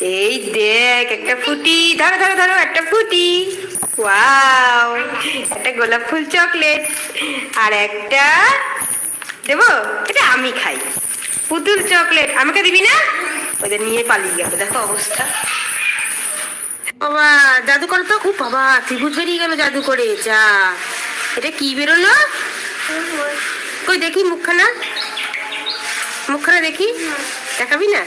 এই দেখ, একটা ফুটি। ধরো ধরো ধরো, একটা ফুটি। ওয়াও একটা গোলাপ ফুল চকলেট। আর একটা দেবো, এটা আমি খাই। পুতুল চকলেট। আমাকে দিবি না? ওদের নিয়ে পালিয়ে গেল। দেখো অবস্থা। বাবা জাদু করে তো। খুব বাবা, ত্রিভুজ বেরিয়ে গেল জাদু করে। যা। এটা কি বেরোলো? কই দেখি মুখখানা? মুখখানা দেখি? দেখাবি না?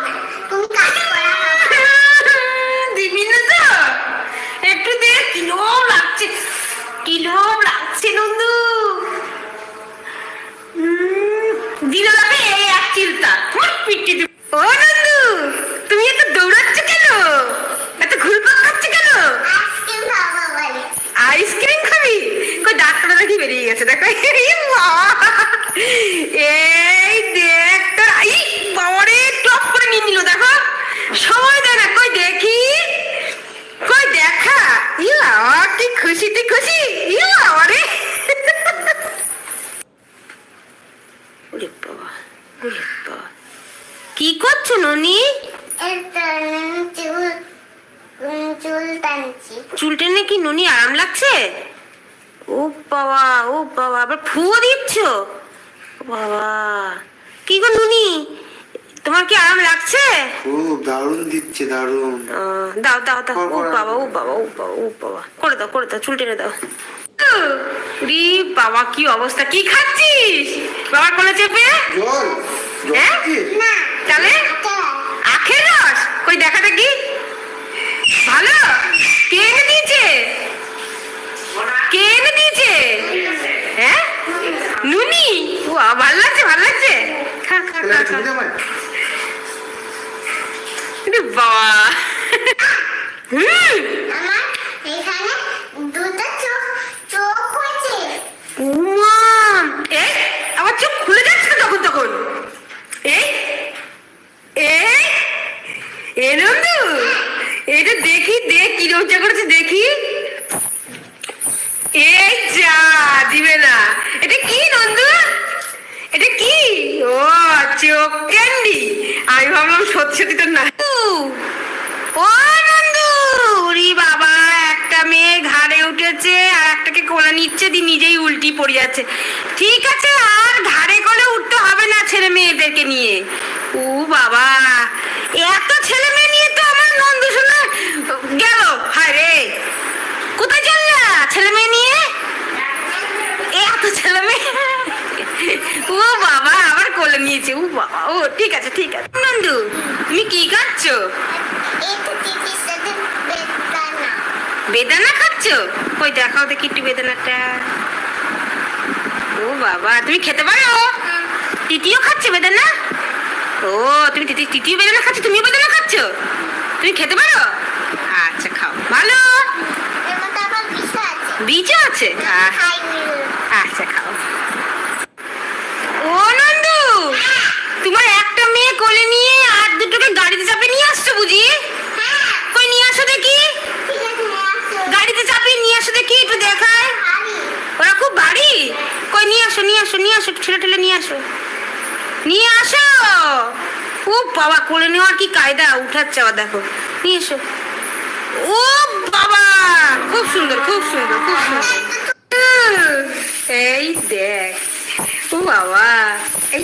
লাগছে নন্দু। দিল এই এক চিলতা ফুট পিটি ও নন্দু তুমি এত দৌড়াচ্ছ কেন? এত ঘুরপাক খাচ্ছ কেন? আইসক্রিম খাব কই ডাক্তার দেখি বেরিয়ে গেছে দেখো। এই দেখ তোর আই বাবারে টপ করে নিয়ে নিল দেখো। সময় দেয় না কই দেখি? কই দেখা? ইয়া কি খুশি তুই খুশি ইয়া বাবারে ওরে বাবা ওরে বাবা কি করছ চুল টেনে কি ননি আরাম লাগছে? ও বাবা ও বাবা আবার ফুয়ো দিচ্ছ? বাবা। কি গো নুনি? তোমার কি আরাম লাগছে? খুব দারুণ দিচ্ছে দারুণ। দাও দাও দাও। ও বাবা ও বাবা ও বাবা ও বাবা। করে দাও করে দাও চুল টেনে দাও। রি বাবা কি অবস্থা? কি খাচ্ছিস? বাবার কোলে চেপে? জল। হ্যাঁ? তাহলে এটা আখের রস কই দেখা দেখি ভালো কে এনে দিয়েছে? কে এনে দিয়েছে? হ্যাঁ? নুনি ও ভালো লাগছে ভালো লাগছে। খা খা বাবা। হুম। আমার এখানে দুটো চোখ চোখ হয়েছে। উমা। এই আমার চোখ খুলে যাচ্ছে তো তখন তখন। এই এই এ নন্দু এটা দেখি, দেখ কি রোজা করেছে, দেখি। এই যা, দিবে না। এটা কি নন্দু? এটা কি? ও, চোখ ক্যান্ডি। আমি ভাবলাম সত্যি তো না। ও নন্দু, ওরে বাবা, একটা মেয়ে ঘাড়ে উঠেছে আর একটাকে কোলে নিচ্ছে দি নিজেই উল্টি পড়ে যাচ্ছে। ঠিক আছে, আর ঘাড়ে কোলে উঠতে হবে না ছেলে মেয়েদেরকে নিয়ে। ও বাবা, এত ছেলে মেয়ে নিয়ে তো আমার নন্দু শোনা গেল হায় রে কোথায় চললা ছেলে মেয়ে নিয়ে এত ছেলে মেয়ে ও বাবা কোলে নিয়েছে ও বাবা ও ঠিক আছে ঠিক আছে। নন্দু তুমি কি খাচ্ছ? বেদানা খাচ্ছ? কই দেখাও দেখি একটু বেদানাটা। ও বাবা তুমি খেতে পারো? তিতিও খাচ্ছে বেদানা? ও তুমি তিতি তিতিও বেদানা খাচ্ছ? তুমিও বেদানা খাচ্ছ? তুমি খেতে পারো? আচ্ছা খাও। ভালো? বিষ আছে। খাইনি আচ্ছা খাও ও নন্দু তোমার একটা মেয়ে কোলে নিয়ে আর দুটোকে গাড়িতে চাপে নিয়ে আসছো বুঝি? কই নিয়ে আসো দেখি। গাড়িতে চাপিয়ে নিয়ে আসো দেখি, একটু দেখায়। ওরা খুব ভারী। কই নিয়ে আসো নিয়ে আসো নিয়ে আসো ছেলে ঠেলে নিয়ে আসো। নিয়ে আসো। ও বাবা, কোলে নেওয়ার কি কায়দা? উঠাচ্ছে আবার দেখো। নিয়ে এসো। ও বাবা, খুব সুন্দর খুব সুন্দর খুব সুন্দর। এই দেখ। ও বাবা, এই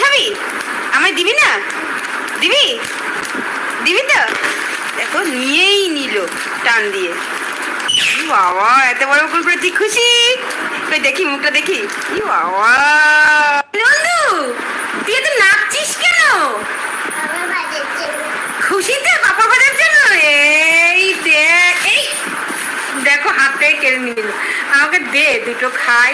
খাবি আমায় দিবি না? দিবি? দিবি তো? দেখো, নিয়েই নিল টান দিয়ে। বাবা, এত বড় কুকুর তুই খুশি? দেখি, মুখটা দেখি। বাবা। নন্দু, তুই এত নাচছিস কেন? খুশিতে বাবা ভাজার জন্য? এই দেখ এই। দেখো হাতে কেড়ে নিল। আমাকে দে, দুটো খাই।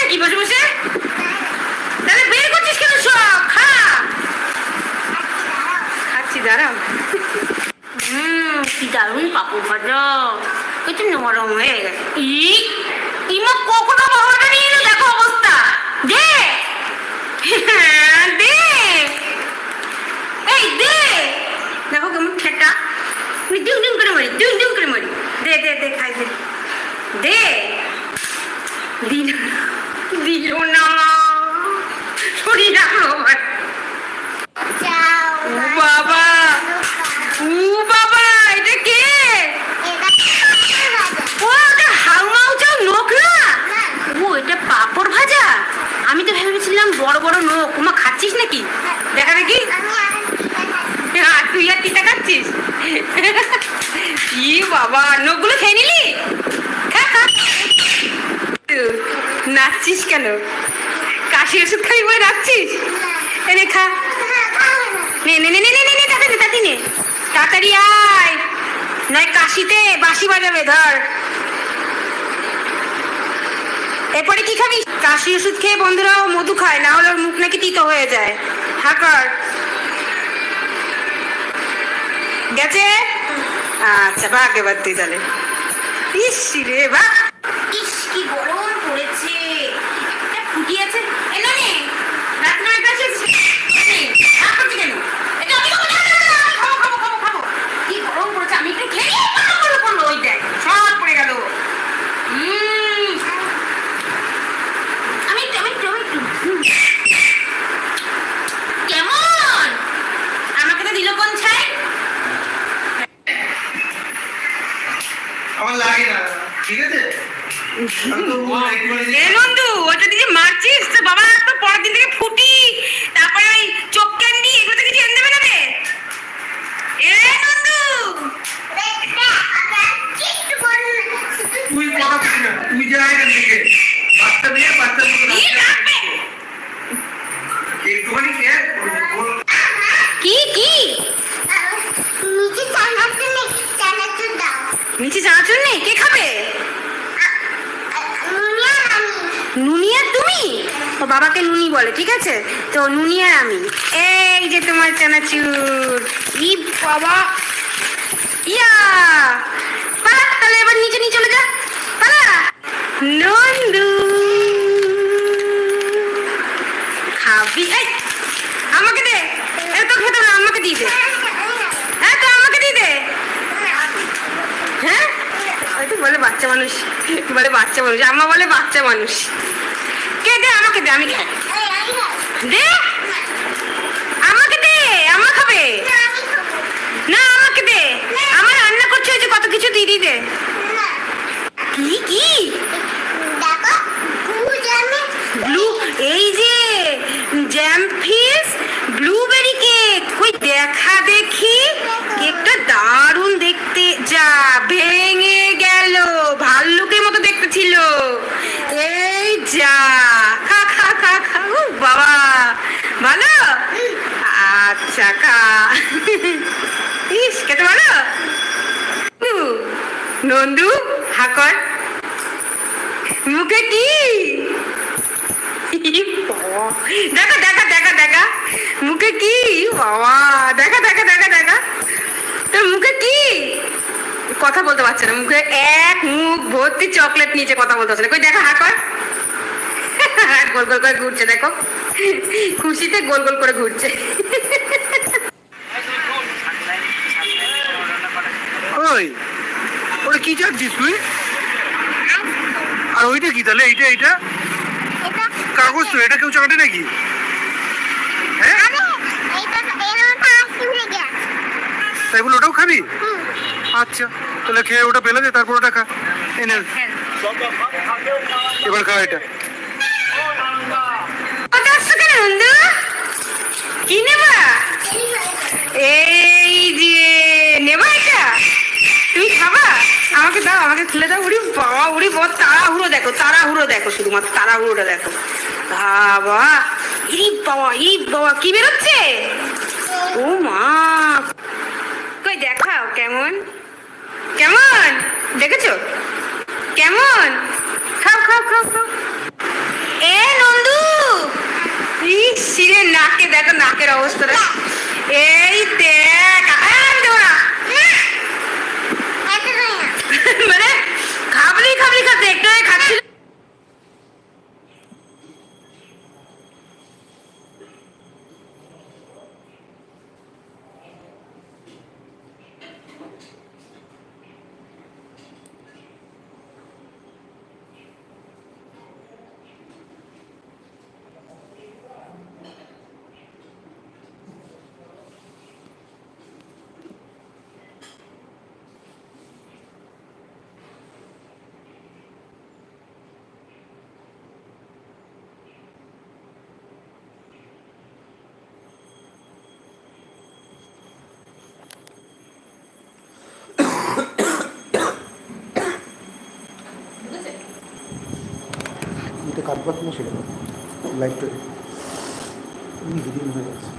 নাকি বসে বসে? তাহলে বের করছিস কেন সব? খা। খাচ্ছি দাঁড়াও। হুম কি দারুণ পাপড় ভাজা। একটু নরম হয়ে গেছে। ই ইমা কখনো বাবাটা নিয়ে দেখো অবস্থা। দে। হ্যাঁ, দে। এই দে। দেখো কেমন ঠেটা আমি ডিম ডিম করে মারি ডিম ডিম করে মারি। দে দে দে খাই দে। দে। দিল দিল না। ও বাবা। ও বাবা এটা কে? ও ওটা হাউমাউ চাও নোক না? ও এটা পাপড় ভাজা? আমি তো ভেবেছিলাম বড় বড় নোক ওমা খাচ্ছিস নাকি? দেখা দেখি। তুই আর তিতা খাচ্ছিস? ই বাবা নোকগুলো খেয়ে নিলি খা খা নাচছিস কেন? কাশি ওষুধ খাবি বলে নাচছিস এনে খা। নে তাড়াতাড়ি আয়। নয়, কাশিতে বাঁশি বাজাবে, ধর। এরপরে কি খাবি? কাশি ওষুধ খেয়ে বন্ধুরাও মধু খায়, না হলে ওর মুখ নাকি তিতো হয়ে যায়। হাকার গেছে? আচ্ছা ভাগ এবার তুই তাহলে। ইস রে বা ইস, কি গরম পড়েছে এটা ফুটিয়েছে এলো নে রাত নয়টা এসেছে আর করছি কেন এটা আমি খাব না, না, না, আমি খাব খাব খাব খাব কি গরম পড়েছে আমি একটু খেয়ে নিই, পড়ল, পড়ল, পড়ল, ওই দেখ সব পড়ে গেল উম, আমি একটু আমি একটু আমি একটু হুম। কেমন আমাকে তো দিল কোন ছাই আমার লাগে না ঠিক আছে আমি তো বল একটুখানি এ নন্দু ওটা দিকে মারছিস তো বাবা তো পরের দিন থেকে ফুটি তারপরে ওই চোখ ক্যান্ডি এগুলো থেকে কিছু এনে দেবে না রে এ নন্দু তুই কথা বলিস না তুই যা এখান থেকে বাচ্চা মেয়ে বাচ্চা মতো কি রাখবে একটুখানি খেয়ে বল- কি কি নিচে চানাচুর নেই চানাচুর দাও নিচে চানাচুর নেই কে খাবে নুনিয়া আমি নুনিয়া তুমি? ও বাবাকে নুনি বলে ঠিক আছে? তো নুনিয়া আমি। এই যে তোমার চানাচুর ই বাবা। ইয়া! পালা তাহলে এবার নিচে নিয়ে চলে যা। পালা। নন্দু। খাবি? এই আমাকে দে। এ তো খেতে না, আমাকে দিয়ে দে। হ্যাঁ তো আমাকে দিয়ে দে। হ্যাঁ? ওই তো বলে বাচ্চা মানুষ। বাচ্চা মানুষ। আম্মা বলে বাচ্চা মানুষ। কে দে? আমাকে দে আমি খাই। দে! আমাকে দে খাবে। না আমাকে দে। আমার রান্না করছে যে কত কিছু দিদি দে। কি কি? ব্লু এই যে জ্যাম ফিস ব্লুবেরি কেক কই দেখা দেখি। কেকটা দারুণ দেখতে। যা ভেঙে গেল। ছিল। এই যা। খা খা খা খা ও, বাবা। ভালো? আচ্ছা খা। ইস, খেতে ভালো? নন্দু হাকর মুখে কি? দেখা দেখা দেখা দেখা। মুখে কি? বাবা। দেখা দেখা দেখা দেখা। তোর মুখে কি? কথা বলতে পারছে না মুখে এক মুখ ভর্তি চকলেট নিচে কথা বলতে পারছে না। কই দেখা হা কর। গোল গোল করে ঘুরছে দেখো। খুশিতে গোল গোল করে ঘুরছে। ওই ওটা কি চাচ্ছিস তুই? আর ওইটা কি তাহলে? এইটা এইটা? কাগজ তো এটা কেউ চাটে নাকি? হ্যাঁ? তাই বলে ওটাও খাবি? হুম। আচ্ছা তাহলে খেয়ে ওটা ফেলে দে, তারপর ওটা খা। এনে এবার খা এটা। নেবা? এই যে নেবা এটা। তুমি খাবা? আমাকে দাও, আমাকে খুলে দাও। উড়ি বাবা উড়ি বাবা, তাড়াহুড়ো দেখো তাড়াহুড়ো দেখো শুধুমাত্র, তাড়াহুড়োটা দেখো। বাবা ই বাবা ই বাবা, কি বেরোচ্ছে? ও মা। কই দেখাও কেমন? কেমন? দেখেছ? কেমন? খাও খাও খাও খাও। এ নন্দু! ই সিরে নাকে দেখো নাকের অবস্থাটা। এই দেখ আম দেবো না এটা নয় মানে খাবলি খাবলি খাতে একটু আগে খাচ্ছিল এটা কাটবার কিনা সেটা লাইটটা এমনি হিডিং হয়ে যাচ্ছে